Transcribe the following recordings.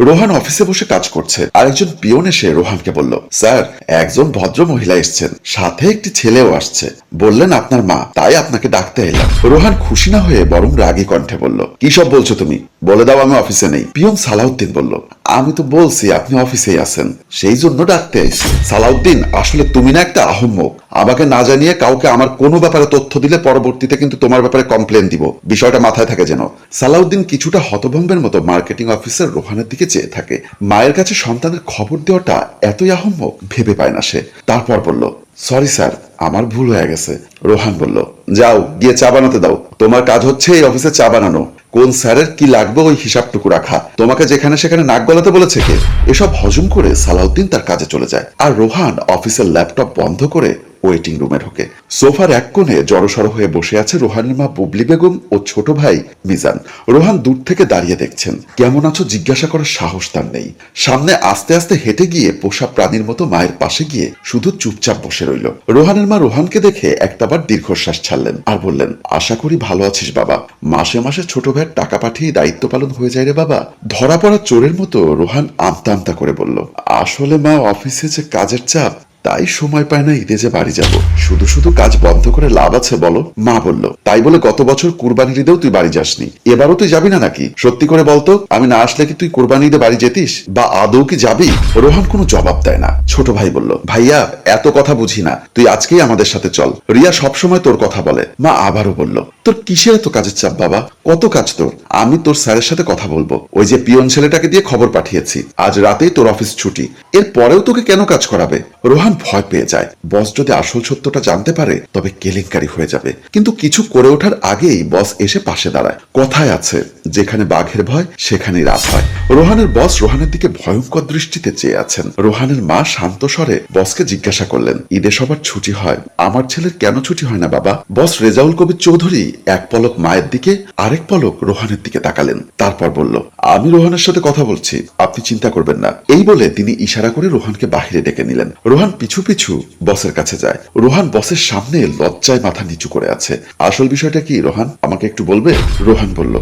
রোহান অফিসে বসে কাজ করছে। আরেকজন পিয়ন এসে রোহানকে বলল, স্যার, একজন ভদ্র মহিলা এসছেন। সাথে একটি ছেলেও আসছে। বললেন, আপনার মা। তাই আপনাকে ডাকতে এলাম। রোহান খুশি না হয়ে বরং রাগী কণ্ঠে বলল, কি সব বলছো তুমি? বলে দাও, আমি অফিসে নেই। পিয়ন সালাউদ্দিন বলল, আমি তো বলছি, আপনি অফিসেই আছেন। সেই জন্য ডাকতে আইছি। সালাউদ্দিন, আসলে তুমি না একটা আহম্মক। আমাকে না জানিয়ে কাউকে আমার কোনো ব্যাপারে তথ্য দিলে পরবর্তীতে কিন্তু তোমার ব্যাপারে কমপ্লেন দিব। বিষয়টা মাথায় থাকে যেন। সালাউদ্দিন কিছুটা হতভম্বের মতো মার্কেটিং অফিসার রোহানের দিকে চেয়ে থাকে। মায়ের কাছে সন্তানের খবর দেওয়াটা এতই আহম্মক, ভেবে পায় না সে। তারপর বলল, সরি স্যার, আমার ভুল হয়ে গেছে। রোহান বলল, যাও, গিয়ে চা বানাতে দাও। তোমার কাজ হচ্ছে এই অফিসে চা বানানো। কোন স্যারের কি লাগবে ওই হিসাবটুকু রাখা? তোমাকে যেখানে সেখানে নাক গলাতে বলেছে কে? এসব হজম করে সালাউদ্দিন তার কাজে চলে যায়। আর রোহান অফিসের ল্যাপটপ বন্ধ করে ওয়েটিং রুমে ঢোকে। সোফার এক কোণে জড়সড় হয়ে বসে আছে রোহানের মা বুবলি বেগম ও ছোট ভাই মিজান। রোহান দূর থেকে দাঁড়িয়ে দেখছেন। কেমন আছো জিজ্ঞাসা করার সাহস তার নেই। সামনে আস্তে আস্তে হেঁটে গিয়ে পোষা প্রাণীর মতো মায়ের পাশে গিয়ে শুধু চুপচাপ বসে রইল। রোহানের মা রোহানকে দেখে একটাবার দীর্ঘশ্বাস ছাড়লেন আর বললেন, আশা করি ভালো আছিস বাবা। মাসে মাসে ছোট ভাইয়ের টাকা পাঠিয়ে দায়িত্ব পালন হয়ে যায় রে বাবা। ধরা পড়া চোরের মতো রোহান আমতা আমতা করে বলল, আসলে মা, অফিসে যে কাজের চাপ তাই সময় পায় না ঈদে যে বাড়ি যাব। শুধু শুধু কাজ বন্ধ করে লাভ আছে বলো? মা বলল, তাই বলে গত বছর কুরবানির ঈদেও তুই বাড়ি যাসনি। এবারও তুই যাবি না নাকি? সত্যি করে বলতো, আমি না আসলে কি তুই কুরবানি ঈদে বাড়ি যেতিস? বা আদৌ কি যাবি? রোহান কোনো জবাব দেয় না। ছোট ভাই বলল, ভাইয়া, এত কথা বুঝি না। তুই আজকেই আমাদের সাথে চল। রিয়া সবসময় তোর কথা বলে। মা আবারও বলল, তোর কিসের এত কাজের চাপ বাবা? কত কাজ তোর? আমি তোর স্যারের সাথে কথা বলব। ওই যে পিয়ন ছেলেটাকে দিয়ে খবর পাঠিয়েছি। আজ রাতেই তোর অফিস ছুটি। এর পরেও তোকে কেন কাজ করাবে? রোহান ভয় পেয়ে যায়। বস যদি আসল সত্যটা জানতে পারে, তবে কেলেঙ্কারি হয়ে যাবে। কিন্তু কিছু করে ওঠার আগেই বস এসে পাশে দাঁড়ায়। কথায় আছে, যেখানে বাঘের ভয়, সেখানেই রাত হয়। রোহানের বস রোহানের দিকে ভয়ঙ্কর দৃষ্টিতে চেয়ে আছেন। রোহানের মা শান্ত স্বরে বসকে জিজ্ঞাসা করলেন, ঈদে সবার ছুটি হয়? আমার ছেলের কেন ছুটি হয় না, বাবা? বস রেজাউল কবির চৌধুরী এক পলক মায়ের দিকে, আরেক পলক রোহানের দিকে তাকালেন। তারপর বলল, আমি রোহানের সাথে কথা বলছি। আপনি চিন্তা করবেন না। এই বলে তিনি ইশারা করে রোহানকে বাহিরে ডেকে নিলেন। রোহান পিছু পিছু বসের কাছে যায়। রোহান বসের সামনে লজ্জায় মাথা নিচু করে আছে। আসল বিষয়টা কি, রোহান? আমাকে একটু বলবে? রোহান বলল,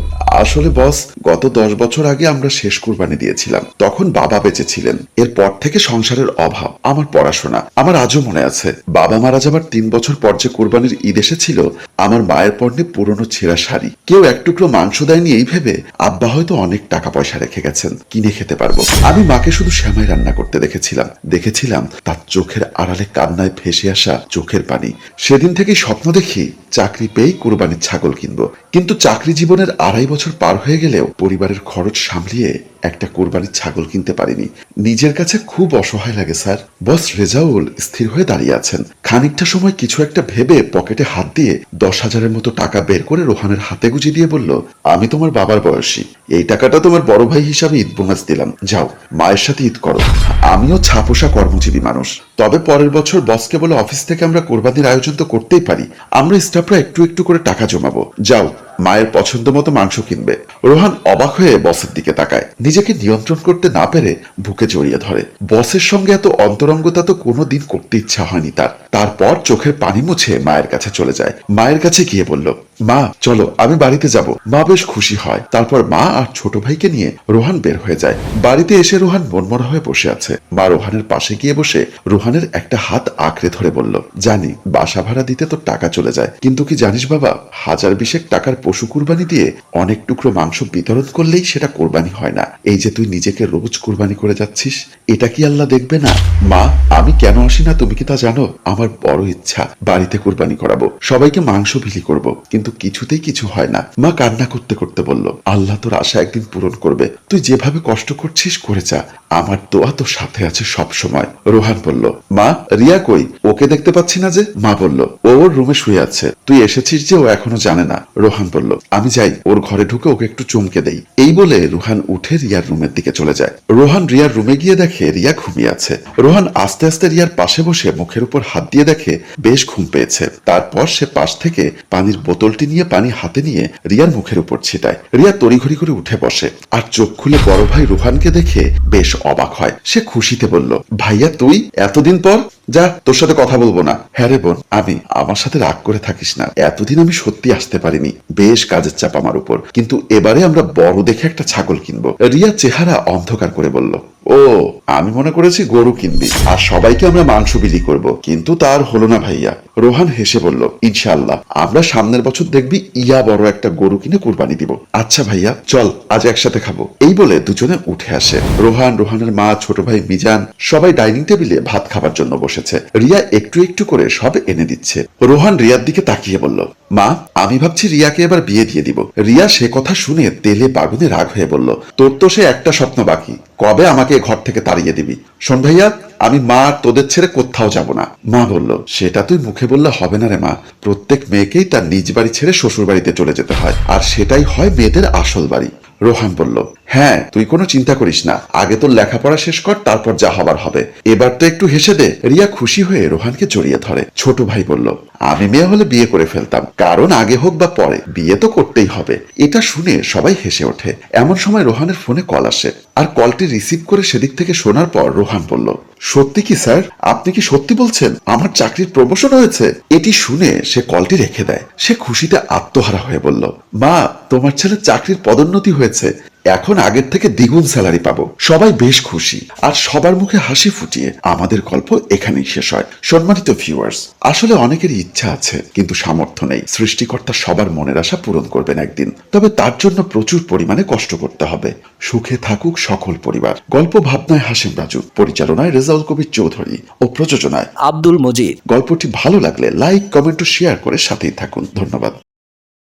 আসলে বস, গত দশ বছর আগে আমরা শেষ কুরবানি দিয়েছিলাম। তখন বাবা বেঁচে ছিলেন। এরপর থেকে সংসারের অভাব, আমার পড়াশোনা, আমার আজও মনে আছে। বাবা মারা যাবার তিন বছর পর যে কুরবানির ঈদ এসেছিল, আমার মায়ের পর্ণে পুরনো ছেঁড়া শাড়ি। কেউ এক টুকরো মাংস দেয়নি এই ভেবে আব্বা হয়তো অনেক টাকা পয়সা রেখে গেছেন, কিনে খেতে পারব। আমি মাকে শুধু শ্যামাই রান্না করতে দেখেছিলাম। দেখেছিলাম তার চোখের আড়ালে কান্নায় ভেসে আসা চোখের পানি। সেদিন থেকে স্বপ্ন দেখি, চাকরি পেয়েই কোরবানির ছাগল কিনব। কিন্তু চাকরি জীবনের আড়াই বছর পার হয়ে গেলেও পরিবারের খরচ সামলিয়ে একটা কোরবানির ছাগল কিনতে পারিনি। নিজের কাছে খুব অসহায় লাগে, স্যার। বস রেজাউল স্থির হয়ে দাঁড়িয়ে আছেন। খানিকটা সময় কিছু একটা ভেবে পকেটে হাত দিয়ে দশ হাজারের মতো টাকা বের করে রোহানের হাতে গুজি দিয়ে বলল, আমি তোমার বাবার বয়সী। এই টাকাটা তোমার বড় ভাই হিসাবে ঈদ বোনাস দিলাম। যাও, মায়ের সাথে ঈদ করো। আমিও ছাপোষা কর্মজীবী মানুষ। তবে পরের বছর বসকে বলে অফিস থেকে আমরা কোরবানির আয়োজন তো করতেই পারি। আমরা স্টাফরা একটু একটু করে টাকা জমাবো। যাও, মায়ের পছন্দ মতো মাংস কিনবে। রোহান অবাক হয়ে বসের দিকে তাকায়। নিজেকে নিয়ন্ত্রণ করতে না পেরে বুকে জড়িয়ে ধরে। বসের সঙ্গে এত অন্তরঙ্গতা তো কোনো দিন করতে ইচ্ছা হয়নি তার। তারপর চোখের পানি মুছে মায়ের কাছে চলে যায়। মায়ের কাছে গিয়ে বলল, মা, চলো, আমি বাড়িতে যাব। মা বেশ খুশি হয়। তারপর মা আর ছোট ভাইকে নিয়ে রোহান বের হয়ে যায়। বাড়িতে এসে রোহান মনমরা হয়ে বসে আছে। মা রোহানের পাশে গিয়ে বসে রোহানের একটা হাত আঁকড়ে ধরে বলল, জানি, বাসা ভাড়া দিতে তো টাকা চলে যায়। কিন্তু কি জানিস বাবা, হাজার বিশেক টাকার পশু কুরবানি দিয়ে অনেক টুকরো মাংস বিতরণ করলেই সেটা কোরবানি হয় না। এই যে তুই নিজেকে রোজ কুরবানি করে যাচ্ছিস, এটা কি আল্লাহ দেখবে না? মা, আমি কেন আসি না তুমি কি তা জানো? আমার বড় ইচ্ছা, বাড়িতে কুরবানি করাবো, সবাইকে মাংস বিলি করব, কিন্তু কিছুতেই কিছু হয় না। মা কান্না করতে করতে বলল, আল্লাহ তোর আশা একদিন পূরণ করবে। তুই যেভাবে কষ্ট করছিস, করে যা। আমার দোয়া তোর সাথে আছে সব সময় রোহান বলল, মা, রিয়া কই? ওকে দেখতে পাচ্ছি না যে? মা বলল, ও ওর রুমে শুয়ে আছে। তুই এসেছিস যে ও এখনও জানে না। রোহান বলল, আমি যাই, ওর ঘরে ঢুকে ওকে একটু চমকে দেই। এই বলে রোহান উঠে রিয়ার রুমের দিকে চলে যায়। রোহান রিয়ার রুমে গিয়ে দেখে রিয়া ঘুমিয়ে আছে। রোহান আস্তে আস্তে রিয়ার পাশে বসে মুখের উপর হাত দিয়ে দেখে বেশ ঘুম পেয়েছে। তারপর সে পাশ থেকে পানির বোতলটি নিয়ে পানি হাতে নিয়ে রিয়ার মুখের উপর ছিটায়। রিয়া তড়িঘড়ি করে উঠে বসে। আর চোখ খুলে বড় ভাই রোহানকে দেখে বেশ অবাক হয়। সে খুশিতে বলল, ভাইয়া, তুই এতদিন পর যা, তোর সাথে কথা বলব না। হ্যাঁ রে বোন, আমি, আমার সাথে রাগ করে থাকিস না। এতদিন আমি সত্যি আসতে পারিনি। বেশ কাজের চাপ আমার উপর। কিন্তু এবারে আমরা বড় দেখে একটা ছাগল কিনবো। রিয়া চেহারা অন্ধকার করে বলল, ও, আমি মনে করেছি গরু কিনবি। আর সবাইকে আমরা মাংস বিলি করব। কিন্তু তার হলো না ভাইয়া। রোহান হেসে বলল, ইনশাআল্লাহ, আমরা সামনের বছর দেখবি ইয়া বড় একটা গরু কিনে কুরবানি দিব। আচ্ছা ভাইয়া, চল, আজ একসাথে খাব। এই বলে দুজনে উঠে আসে। রোহান, রোহানের মা, ছোট ভাই মিজান সবাই ডাইনিং টেবিলে ভাত খাবার জন্য বসেছে। রিয়া একটু একটু করে সব এনে দিচ্ছে। রোহান রিয়ার দিকে তাকিয়ে বলল, মা, আমি ভাবছি রিয়াকে এবার বিয়ে দিয়ে দিব। রিয়া সে কথা শুনে তেলে বাগুনে রাগ হয়ে বলল, তোর তো সে একটা স্বপ্ন বাকি। কবে আমাকে ঘর থেকে তাড়িয়ে দিবি? শোন ভাইয়া আমি মা তোদের ছেড়ে কোথাও যাব না। মা বলল, সেটা তুই মুখে বললে হবে না রে মা। প্রত্যেক মেয়েকেই তার নিজ বাড়ি ছেড়ে শ্বশুর বাড়িতে চলে যেতে হয়। আর সেটাই হয় মেয়েদের আসল বাড়ি। রোহান বলল হ্যাঁ তুই কোনো চিন্তা করিস না। আগে তোর লেখাপড়া শেষ কর, তারপর যা হবার হবে। এবার তো একটু হেসে দে। রিয়া খুশি হয়ে রোহানকে জড়িয়ে ধরে। ছোট ভাই বলল, আমি মেয়ে হলে বিয়ে করে ফেলতাম। কারণ আগে হোক বা পরে, বিয়ে তো করতেই হবে। এটা শুনে সবাই হেসে ওঠে। এমন সময় রোহানের ফোনে কল আসে। আর কলটি রিসিভ করে সেদিক থেকে শোনার পর রোহান বলল, সত্যি কি, স্যার? আপনি কি সত্যি বলছেন? আমার চাকরির প্রমোশন হয়েছে? এটি শুনে সে কলটি রেখে দেয়। সে খুশিতে আত্মহারা হয়ে বলল, মা, তোমার ছেলে চাকরির পদোন্নতি হয়েছে। এখন আগের থেকে দ্বিগুণ স্যালারি পাবো। সবাই বেশ খুশি। আর সবার মুখে হাসি ফুটিয়ে আমাদের গল্প এখানেই শেষ হয়। সম্মানিত ভিউয়ার্স আসলে অনেকেরই ইচ্ছা আছে কিন্তু সামর্থ্য নেই। সৃষ্টিকর্তা সবার মনের আশা পূরণ করবেন একদিন। তবে তার জন্য প্রচুর পরিমাণে কষ্ট করতে হবে। সুখে থাকুক সকল পরিবার। গল্প ভাবনায় হাসিম রাজু পরিচালনায় রেজাউল কবির চৌধুরী ও প্রযোজনায় আব্দুল মজিদ। গল্পটি ভালো লাগলে লাইক কমেন্ট ও শেয়ার করে সাথেই থাকুন। ধন্যবাদ।